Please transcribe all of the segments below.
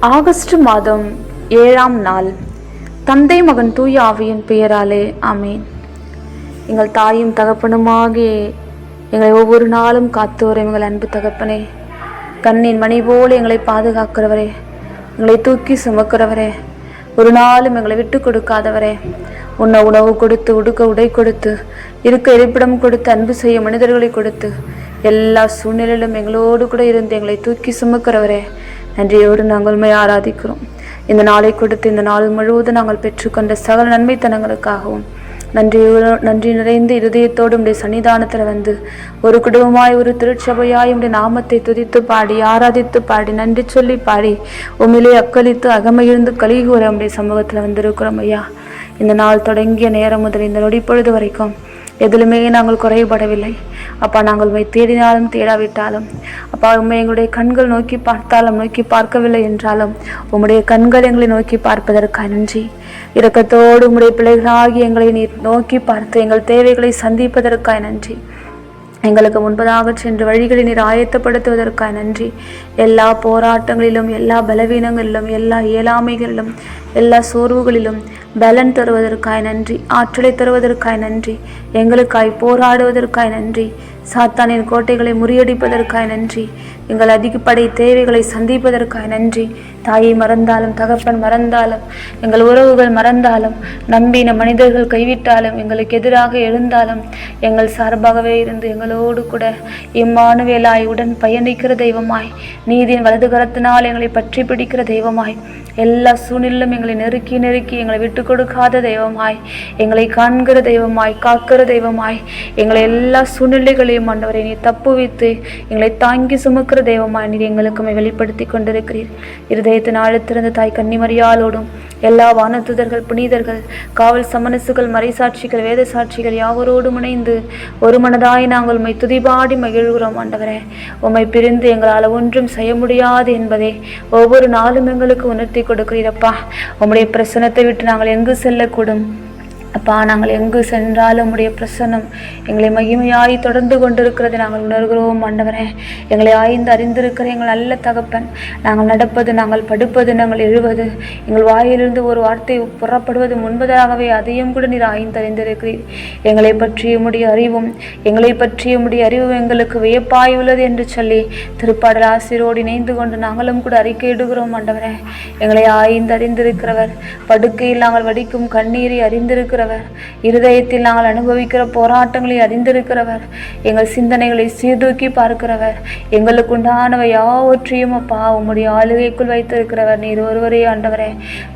August மாதம் ஏழாம் நாள். தந்தை மகன் தூய ஆவியின் பெயராலே ஆமேன். எங்கள் தாயும் தகப்பனுமாகி எங்களை ஒவ்வொரு நாளும் காத்து வரும் எங்கள் அன்பு தகப்பனே. கண்ணின் மணி போல எங்களை பாதுகாக்கிறவரே. எங்களை தூக்கி சுமக்கிறவரே. ஒரு நாளும் எங்களை விட்டு கொடுக்காதவரே. உன்னை உணவு கொடுத்து உடுக்க உடை கொடுத்து இருக்க இருப்பிடம் கொடுத்து அன்பு செய்ய மனிதர்களை கொடுத்து எல்லா சூழ்நிலையிலும் எங்களோடு கூட இருந்து எங்களை தூக்கி சுமக்கிறவரே. நன்றியோடு நாங்கள் உண்மை ஆராதிக்கிறோம். இந்த நாளை கொடுத்து இந்த நாள் முழுவதும் நாங்கள் பெற்றுக்கொண்ட சகல நன்மைத்தனங்களுக்காகவும் நன்றியோடு நன்றி நிறைந்த இருதயத்தோடு உடைய சன்னிதானத்தில் வந்து ஒரு குடும்பமாய் ஒரு திருச்சபையாய் உடைய நாமத்தை துதித்து பாடி ஆராதித்து பாடி நன்றி சொல்லி பாடி உண்மையிலே அக்களித்து அகமையிருந்து கழிகூற உடைய சமூகத்தில் வந்திருக்கிறோம் ஐயா. இந்த நாள் தொடங்கிய நேரம் முதல் இந்த நொடிப்பொழுது வரைக்கும் எதிலுமே நாங்கள் குறைபடவில்லை. அப்பா நாங்கள் உண்மை தேடினாலும் தேடாவிட்டாலும் அப்பா உண்மை எங்களுடைய கண்கள் நோக்கி பார்த்தாலும் நோக்கி பார்க்கவில்லை என்றாலும் உம்முடைய கண்கள் எங்களை நோக்கி பார்ப்பதற்காக நன்றி. இரக்கத்தோடு உம்முடைய பிள்ளைகளாகி எங்களை நீர் நோக்கி பார்த்து எங்கள் தேவைகளை சந்திப்பதற்காக நன்றி. எங்களுக்கு முன்பதாக சென்று வழிகளை நீர் ஆயத்தப்படுத்துவதற்காக நன்றி. எல்லா போராட்டங்களிலும் எல்லா பலவீனங்களிலும் எல்லா இயலாமைகளிலும் எல்லா சோர்வுகளிலும் பலன் தருவதற்காய் நன்றி ஆற்றலை தருவதற்காய் நன்றி எங்களுக்காய் போராடுவதற்காய் நன்றி சாத்தானின் கோட்டைகளை முறியடிப்பதற்காய் நன்றி எங்கள் அதிகப்படை தேவைகளை சந்திப்பதற்காய் நன்றி. தாயை மறந்தாலும் தகப்பன் மறந்தாலும் எங்கள் உறவுகள் மறந்தாலும் நம்பின மனிதர்கள் கைவிட்டாலும் எங்களுக்கு எதிராக எழுந்தாலும் எங்கள் சார்பாகவே இருந்து எங்களோடு கூட இம்மானுவேலாய் உடன் பயணிக்கிற தெய்வமாய் நீதியின் வலது கரத்தினால் எங்களை பற்றி பிடிக்கிற தெய்வமாய் எல்லா சூழ்நிலும் எங்கள் எங்களை நெருக்கி நெருக்கி எங்களை விட்டு கொடுக்காத தெய்வமாய் எங்களை காண்கிற தெய்வமாய் காக்கிற தெய்வமாய் எங்களை எல்லா சூழ்நிலைகளையும் ஆண்டவரை நீ தப்புவித்து எங்களை தாங்கி சுமக்கிற தெய்வமாய் நீர் எங்களுக்குமே வெளிப்படுத்தி கொண்டிருக்கிறீர். இருதயத்தின் ஆழத்திறந்த தாய் கன்னிமரியாலோடும் எல்லா வானத்துதர்கள் புனிதர்கள் காவல் சமனசுகள் மறைசாட்சிகள் வேத சாட்சிகள் யாவரோடும் இணைந்து ஒரு மனதாய் நாங்கள் உம்மை துதிபாடி மகிழ்கிறோம் ஆண்டவரே. உம்மை பிரிந்து எங்களால் ஒன்றும் செய்ய முடியாது என்பதை ஒவ்வொரு நாளும் எங்களுக்கு உணர்த்தி கொடுக்கிறீரப்பா உம்முடைய பிரசனத்தை விட்டு நாங்கள் எங்கு செல்லக்கூடும்? அப்பா நாங்கள் எங்கு சென்றாலும் உம்முடைய பிரசன்னம் எங்களை மகிமையாய் தொடர்ந்து கொண்டிருக்கிறதை. நாங்கள் உணர்கிறோம் ஆண்டவரே. எங்களை ஆய்ந்து அறிந்திருக்கிற எங்கள் நல்ல தகப்பன். நாங்கள் நடப்பது நாங்கள் படுப்பது நாங்கள் எழுவது. எங்கள் வாயிலிருந்து ஒரு வார்த்தை புறப்படுவது முன்பதாகவே அதையும் கூட நீர் ஆய்ந்து அறிந்திருக்கிறீர். எங்களை பற்றிய உம்முடைய அறிவும் எங்களை பற்றிய உம்முடைய அறிவும் எங்களுக்கு வியப்பாய் உள்ளது என்று சொல்லி திருப்பாடல் ஆசிரியரோடு இணைந்து கொண்டு நாங்களும் கூட அறிக்கையிடுகிறோம் ஆண்டவரே. எங்களை ஆய்ந்து அறிந்திருக்கிறவர். படுக்கையில் நாங்கள் வடிக்கும் கண்ணீரை அறிந்திருக்கிறவர் இருதயத்தில் நாங்கள் அனுபவிக்கிற போராட்டங்களை அறிந்திருக்கிறவர். எங்கள் சிந்தனைகளை சீர்தூக்கி பார்க்கிறவர். எங்களுக்கு உண்டானவை யாவற்றையும் அப்பா உம்முடைய ஆளுகைக்குள் வைத்திருக்கிறவர். நீர் ஒருவரே ஆண்டவரே.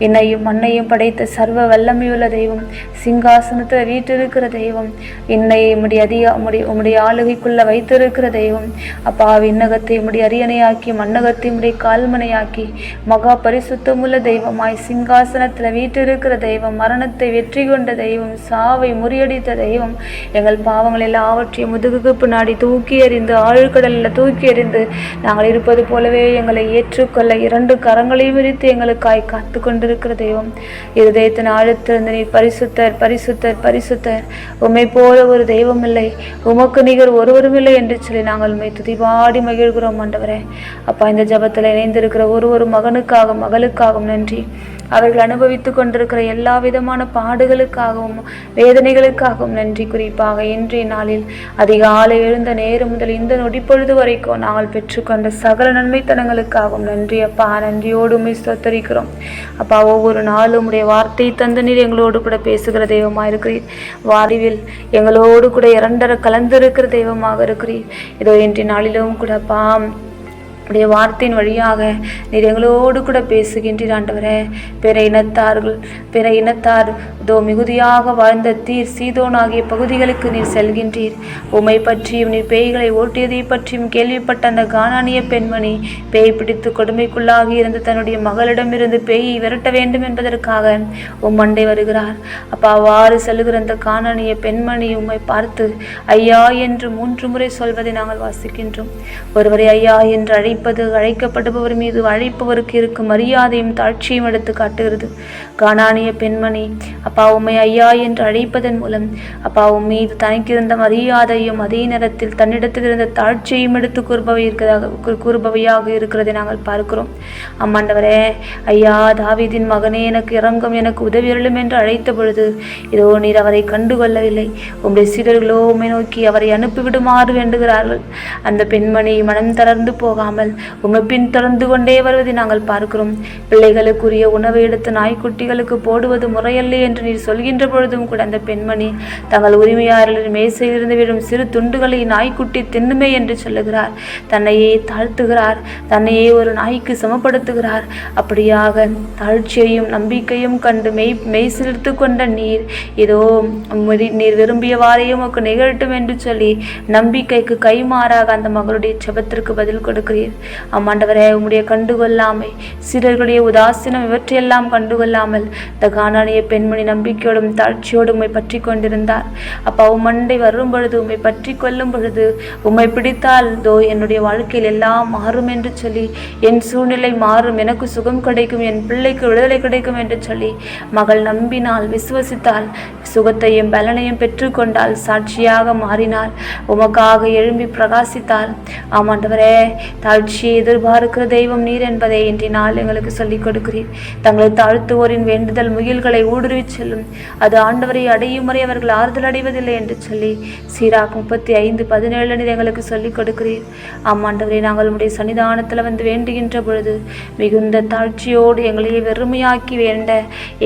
என்னையும் மண்ணையும் படைத்த சர்வ வல்லமையுள்ள தெய்வம் சிங்காசனத்தில் வீட்டிருக்கிற தெய்வம் என்னை உம்முடைய அதிக உம்முடைய உம்முடைய ஆளுகைக்குள்ள வைத்திருக்கிற தெய்வம். அப்பா விண்ணகத்தை உம்முடைய அரியணையாக்கி மண்ணகத்தை உம்முடைய கால்மனையாக்கி மகா பரிசுத்தமுள்ள தெய்வமாய் சிங்காசனத்தில் வீட்டிருக்கிற தெய்வம் மரணத்தை வெற்றி கொண்ட தெய்வம் சாவை முறியடித்த தெய்வம். எங்கள் பாவங்கள் எல்லாவற்றையும் முதுகுக்கு பின்னாடி தூக்கி எறிந்து ஆழ்கடலில் தூக்கி எறிந்து நாங்கள் இருப்பது போலவே எங்களை ஏற்றுக்கொள்ள இரண்டு கரங்களையும் விரித்து எங்களுக்காய் காத்து கொண்டிருக்கிற தெய்வம். இருதயத்தின் ஆழத்திலிருந்து நீ பரிசுத்தர் பரிசுத்தர் பரிசுத்தர். உம்மை போல ஒரு தெய்வம் இல்லை. உமக்கு நிகர் ஒருவரும் இல்லை என்று சொல்லி நாங்கள் உண்மை துதிபாடி மகிழ்கிறோம் ஆண்டவரே. அப்பா இந்த ஜபத்தில் இணைந்திருக்கிற ஒரு ஒரு மகனுக்காகவும் மகளுக்காகவும் நன்றி. அவர்கள் அனுபவித்துக் கொண்டிருக்கிற எல்லா விதமான பாடுகளுக்காகவும் வேதனைகளுக்காகவும் நன்றி குறிப்பாக இன்றைய நாளில் அதிகாலை எழுந்த நேரம் முதல் இந்த நொடிப்பொழுது வரைக்கும் நாங்கள் பெற்றுக்கொண்ட சகல நன்மைத்தனங்களுக்காகவும் நன்றி அப்பா. நன்றியோடு உண்மை சொத்தரிக்கிறோம் அப்பா ஒவ்வொரு நாளும் உடைய வார்த்தை தந்து நீர் எங்களோடு கூட பேசுகிற தெய்வமாக இருக்கிறீர். வாரிவில் எங்களோடு கூட இரண்டர கலந்திருக்கிற தெய்வமாக இருக்கிறீர். இதோ இன்றைய நாளிலும் கூட அப்பா உடைய வார்த்தையின் வழியாக நீர் எங்களோடு கூட பேசுகின்றீர் ஆண்டவரே. பிற இனத்தார்கள் பிற இனத்தார் இதோ மிகுதியாக வாழ்ந்த தீர் சீதோன் ஆகிய பகுதிகளுக்கு நீர் செல்கின்றீர். உமை பற்றியும் நீர் பேய்களை ஓட்டியதை பற்றியும் கேள்விப்பட்ட அந்த கானானிய பெண்மணி பேய் பிடித்து கொடுமைக்குள்ளாகி இருந்த தன்னுடைய மகளிடமிருந்து பேயை விரட்ட வேண்டும் என்பதற்காக உம் மண்டை வருகிறார். அப்பா அவ்வாறு செல்லுகிற அந்த கானானிய பெண்மணி உம்மை பார்த்து ஐயா என்று மூன்று முறை சொல்வதை நாங்கள் வாசிக்கின்றோம். ஒருவரை ஐயா என்று அழைப்பது அழைக்கப்படுபவர் மீது அழைப்பவருக்கு இருக்கும் மரியாதையும் தாட்சியும் எடுத்து காட்டுகிறது. கானானிய பெண்மணி அப்பா அப்பா உம்மை ஐயா என்று அழைப்பதன் மூலம் அப்பா உம் மீது தனக்கிருந்த மரியாதையும் அதே நேரத்தில் தன்னிடத்தில் இருந்த தாழ்ச்சியையும் எடுத்து கூறுபவை இருக்கிறதாக கூறுபவையாக இருக்கிறதை நாங்கள் பார்க்கிறோம். அம்மாண்டவரே ஐயா தாவிதின் மகனே எனக்கு இறங்கும் எனக்கு உதவியருளும் என்று அழைத்த பொழுது இதோ நீர் அவரை கண்டுகொள்ளவில்லை. உம்முடைய சீடர்களோ உண்மை நோக்கி அவரை அனுப்பிவிடுமாறு வேண்டுகிறார்கள். அந்த பெண்மணி மனம் தளர்ந்து போகாமல் உம்மை பின் தொடர்ந்து கொண்டே வருவதை நாங்கள் பார்க்கிறோம். பிள்ளைகளுக்குரிய உணவை எடுத்து நாய்க்குட்டிகளுக்கு போடுவது முறையல்ல என்று என்று நீர் சொல்கின்ற பொழுதும் கூட அந்த பெண்மணி தங்கள் உரிமையாளரின் மேசையிலிருந்து விடும் சிறு துண்டுகளை நாய்க்குட்டி தின்னுமே என்று சொல்லுகிறார். தன்னையே தாழ்த்துகிறார். தன்னையே ஒரு நாய்க்கு சமப்படுத்துகிறார். அப்படியாக தாழ்ச்சியையும் நம்பிக்கையும் கண்டு மெய் மெய் சிலிர்த்து கொண்ட நீர் இதோ உம்முடைய- நீர் விரும்பியவாறையும் உமக்கு நிகழட்டும் என்று சொல்லி நம்பிக்கைக்கு கைமாறாக அந்த மகளுடைய செபத்திற்கு பதில் கொடுக்கிறீர். அம்மாண்டவரே உம்முடைய கண்டுகொள்ளாமை சிறர்களுடைய உதாசீனம் இவற்றையெல்லாம் கண்டுகொள்ளாமல் இந்த காணானிய பெண்மணி நம்பிக்கையோடும் தாழ்ச்சியோடும் உம்மை பற்றி கொண்டிருந்தார். அப்பா உம்மண்டை வரும் பொழுது உம்மை பற்றி கொள்ளும் பொழுது உம்மை பிடித்தால் தோ என்னுடைய வாழ்க்கையில் எல்லாம் மாறும் என்று சொல்லி என் சூழ்நிலை மாறும் எனக்கு சுகம் கிடைக்கும் என் பிள்ளைக்கு விடுதலை கிடைக்கும் என்று சொல்லி மகள் நம்பினால் விசுவசித்தாள் சுகத்தையும் பலனையும் பெற்றுக்கொண்டால் சாட்சியாக மாறினாள் உமக்காக எழும்பி பிரகாசித்தாள் ஆமாண்டவரே தாழ்ச்சியை எதிர்பார்க்கிற தெய்வம் நீர் என்பதை இன்றைய நாள் எங்களுக்கு சொல்லிக் கொடுக்கிறீர். தங்களை தாழ்த்துவோரின் வேண்டுதல் முயல்களை ஊடுருவி செல்லும் அது ஆண்டவரை அடையும் முறை அவர்கள் ஆறுதல் அடைவதில்லை என்று சொல்லி சீராக் முப்பத்தி ஐந்து பதினேழு நீர் எங்களுக்கு சொல்லிக் கொடுக்கிறீர். ஆமாண்டவரை நாங்கள் உடைய சன்னிதானத்தில் வந்து வேண்டுகின்ற பொழுது மிகுந்த தாழ்ச்சியோடு எங்களையே வெறுமையாக்கி வேண்ட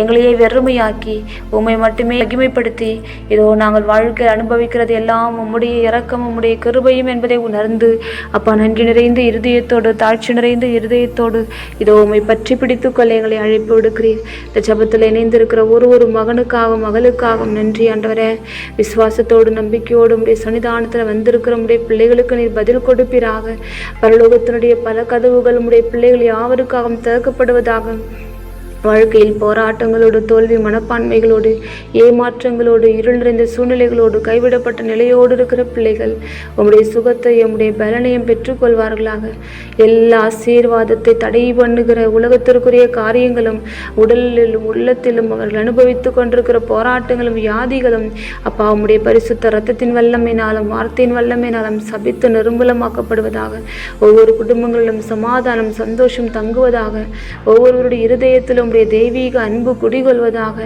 எங்களையே வெறுமையாக்கி உம்மை மட்டுமே மகிமைப்படுத்தி இதோ நாங்கள் வாழ்க்கை அனுபவிக்கிறது எல்லாம் உம்முடைய இறக்கம் உம்முடைய கிருபையும் என்பதை உணர்ந்து அப்பா நன்றி நிறைந்த இருதயத்தோடு தாழ்ச்சி நிறைந்த இருதயத்தோடு இதோ உம்மை பற்றி பிடித்துக்கொள்ள எங்களை அழைப்பு விடுக்கிறீர். இந்த ஜபத்தில் இணைந்திருக்கிற ஒரு ஒரு மகனுக்காக மகளுக்காகவும் நன்றி ஆண்டவரே. விசுவாசத்தோடு நம்பிக்கையோடு உடைய சன்னிதானத்தில் வந்திருக்கிற உடைய பிள்ளைகளுக்கு நீர் பதில் கொடுப்பீராக. பரலோகத்தினுடைய பல கதவுகள் உடைய பிள்ளைகள் யாவருக்காகவும் திறக்கப்படுவதாக வாழ்க்கையில் போராட்டங்களோடு தோல்வி மனப்பான்மைகளோடு ஏமாற்றங்களோடு இருள் நிறைந்த சூழ்நிலைகளோடு கைவிடப்பட்ட நிலையோடு இருக்கிற பிள்ளைகள் உம்முடைய சுகத்தை உம்முடைய பலனையும் பெற்றுக்கொள்வார்களாக. எல்லா ஆசீர்வாதத்தை தடை பண்ணுகிற உலகத்திற்குரிய காரியங்களும் உடலிலும் உள்ளத்திலும் அவர்கள் அனுபவித்துக் கொண்டிருக்கிற போராட்டங்களும் வியாதிகளும் அப்பா உம்முடைய பரிசுத்த ரத்தத்தின் வல்லமையினாலும் வார்த்தையின் வல்லமையினாலும் சபித்து நிர்மூலமாக்கப்படுவதாக ஒவ்வொரு குடும்பங்களிலும் சமாதானம் சந்தோஷம் தங்குவதாக ஒவ்வொருவருடைய இருதயத்திலும் உம்முடைய தெய்வீக அன்பு குடிகொள்வதாக.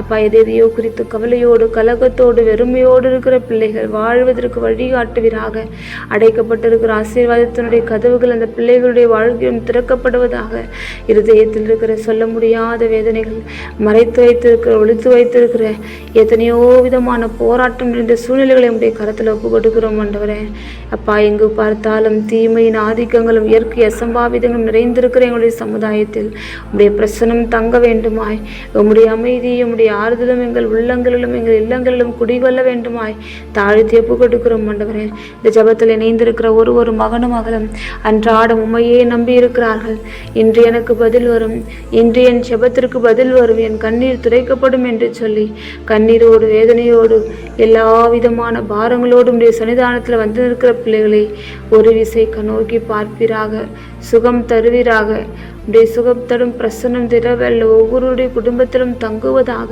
அப்பா எதையோ குறித்து கவலையோடு கலகத்தோடு வெறுமையோடு இருக்கிற பிள்ளைகள் வாழ்வதற்கு வழிகாட்டுவீராக. அடைக்கப்பட்டிருக்கிற ஆசீர்வாதத்தினுடைய கதவுகள் அந்த பிள்ளைகளுடைய வாழ்க்கையும் திறக்கப்படுவதாக. இருதயத்தில் இருக்கிற சொல்ல முடியாத வேதனைகள் மறைத்து வைத்திருக்கிற ஒளித்து வைத்திருக்கிற எத்தனையோ விதமான போராட்டம் என்ற சூழ்நிலைகளை உடைய கரத்தில் ஒப்பு கொடுக்கிறோம் ஆண்டவரே. அப்பா எங்கு பார்த்தாலும் தீமையின் ஆதிக்கங்களும் இயற்கை அசம்பாவிதங்களும் நிறைந்திருக்கிற எங்களுடைய சமுதாயத்தில் உடைய பிரசனம் தங்க வேண்டுமாய். உம்முடைய அமைதியும் உம்முடைய ஆறுதலும் எங்கள் உள்ளங்களிலும் எங்கள் இல்லங்களிலும் குடிகொள்ள வேண்டுமாய். தாழ்த்தி ஒப்பு கொடுக்கிறோம் ஆண்டவரே. இந்த ஜபத்தில் இணைந்திருக்கிற ஒரு ஒரு மகனும் மகளும் அன்றாடம் உண்மையே நம்பி இருக்கிறார்கள் இன்று எனக்கு பதில் வரும். இன்று என் ஜெபத்திற்கு பதில் வரும். என் கண்ணீர் துடைக்கப்படும் என்று சொல்லி கண்ணீரோடு வேதனையோடு எல்லா விதமான பாரங்களோடும் உடைய சன்னிதானத்தில் வந்து இருக்கிற பிள்ளைகளை ஒரு விசை கண்ணோக்கி பார்ப்பீராக. சுகம் தருவீராக. உடைய சுகம் தரும் பிரசன்னம் திரவல்ல. ஒவ்வொருடைய குடும்பத்திலும் தங்குவதாக.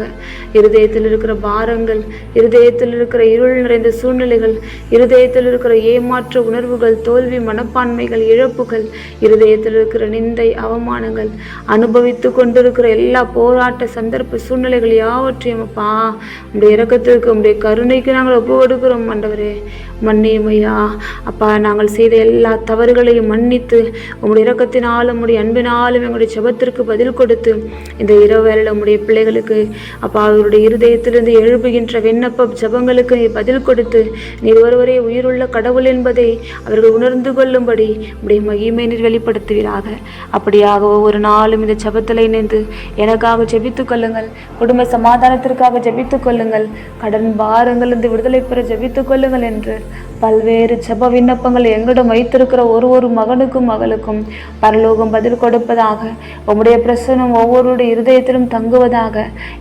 இருதயத்தில் இருக்கிற பாரங்கள் இருதயத்தில் இருக்கிற இருள் நிறைந்த சூழ்நிலைகள் இருதயத்தில் இருக்கிற ஏமாற்ற உணர்வுகள் தோல்வி மனப்பான்மைகள் இழப்புகள் இருதயத்தில் இருக்கிற நிந்தை அவமானங்கள் அனுபவித்து கொண்டிருக்கிற எல்லா போராட்ட சந்தர்ப்ப சூழ்நிலைகள் யாவற்றையும் அப்பா உடைய இறக்கத்திற்கு உடைய கருணைக்கு நாங்கள் ஒப்பு கொடுக்கிறோம் ஆண்டவரே. மன்னியும் ஐயா அப்பா நாங்கள் செய்த எல்லா தவறுகளையும் மன்னித்து உங்களுடைய இரக்கத்தினாலும் உங்களுடைய அன்பினாலும் எங்களுடைய செபத்திற்கு பதில் கொடுத்து இந்த இரவு உங்களுடைய பிள்ளைகளுக்கு அப்பா அவருடைய இருதயத்திலிருந்து எழுப்புகின்ற விண்ணப்ப ஜெபங்களுக்கு நீ பதில் கொடுத்து நீர் ஒருவரே உயிருள்ள கடவுள் என்பதை அவர்கள் உணர்ந்து கொள்ளும்படி உடைய மகிமை நீர் வெளிப்படுத்துவீராக. அப்படியாக ஒவ்வொரு நாளும் இந்த செபத்தில் இணைந்து எனக்காக ஜெபித்துக் கொள்ளுங்கள் குடும்ப சமாதானத்திற்காக ஜெபித்துக் கொள்ளுங்கள் கடன் பாரங்களிலிருந்து விடுதலை பெற ஜெபித்துக் கொள்ளுங்கள் என்று பல்வேறு செப விண்ணப்பங்கள் எங்களிடம் வைத்திருக்கிற ஒரு ஒரு மகனுக்கும் மகளுக்கும் ஒவ்வொருவருக்கும் பரலோகம் பதில் கொடுப்பதாக உம்முடைய பிரசனம் ஒவ்வொருடைய இருதயத்திலும் தங்குவதாக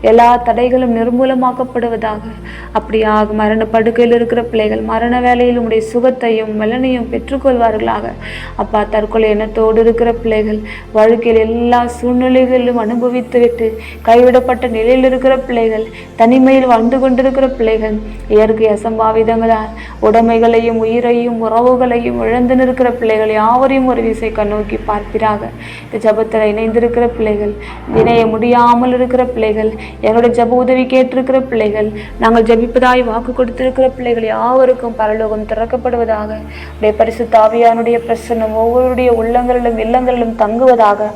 எல்லா தடைகளும் நிர்மூலமாக்கப்படுவதாக. அப்படியாக மரண படுக்கையில் இருக்கிற பிள்ளைகள் மரண வேலையில் உம்முடைய சுகத்தையும் மெலனையும் பெற்றுக்கொள்வார்களாக. அப்பா தற்கொலை எண்ணத்தோடு இருக்கிற பிள்ளைகள் வாழ்க்கையில் எல்லா சூழ்நிலைகளிலும் அனுபவித்துவிட்டு கைவிடப்பட்ட நிலையில் இருக்கிற பிள்ளைகள் தனிமையில் வாழ்ந்து கொண்டிருக்கிற பிள்ளைகள் இயற்கை அசம்பாவிதங்களால் உடைமைகளையும் உயிரையும் உறவுகளையும் இழந்து நிற்கிற பிள்ளைகள் யாவரையும் ஒரு விசை கண்ணோக்கி பார்ப்பீராக இந்த ஜபத்தில் இணைந்திருக்கிற பிள்ளைகள் இணைய முடியாமல் இருக்கிற பிள்ளைகள் எங்களுடைய ஜப உதவி கேட்டிருக்கிற பிள்ளைகள் நாங்கள் ஜபிப்பதாய் வாக்கு கொடுத்திருக்கிற பிள்ளைகள் யாவருக்கும் பரலோகம் திறக்கப்படுவதாக உடைய பரிசு தாவியானுடைய பிரசன்னம் ஒவ்வொருடைய உள்ளங்களிலும் இல்லங்களிலும் தங்குவதாக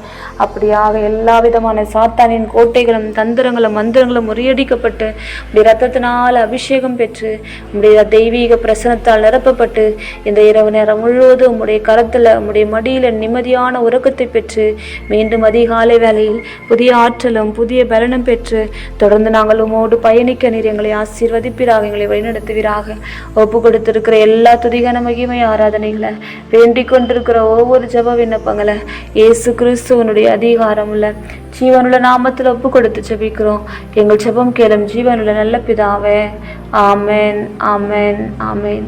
அப்படியாக எல்லா விதமான சாத்தானின் கோட்டைகளும் தந்திரங்களும் மந்திரங்களும் முறியடிக்கப்பட்டு உடைய ரத்தத்தினால் அபிஷேகம் பெற்று உடைய தெய்வீக பிரசனத்தால் நிரப்பப்பட்டு இந்த இரவு நேரம் முழுவதும் உடைய கரத்தில் உடைய மடியில் நிம்மதியான உறக்கத்தை பெற்று மீண்டும் அதிகாலை வேளையில் புதிய ஆற்றலும் புதிய பலனும் பெற்று தொடர்ந்து நாங்கள் உமோடு பயணிக்க நீர் எங்களை ஆசீர்வதிப்பீராக எங்களை வழிநடத்துவீராக. ஒப்பு கொடுத்திருக்கிற எல்லா துதிகன மகிமை ஆராதனைகளை வேண்டிக் கொண்டிருக்கிற ஒவ்வொரு ஜெப விண்ணப்பங்களை இயேசு கிறிஸ்துவனுடைய அதிகாரம் உள்ள ஜீவனுள்ள நாமத்தில் ஒப்பு கொடுத்து ஜெபிக்கிறோம். எங்கள் ஜபம் கேளும் ஜீவனுள்ள நல்ல பிதாவே. ஆமேன் ஆமேன் ஆமேன்.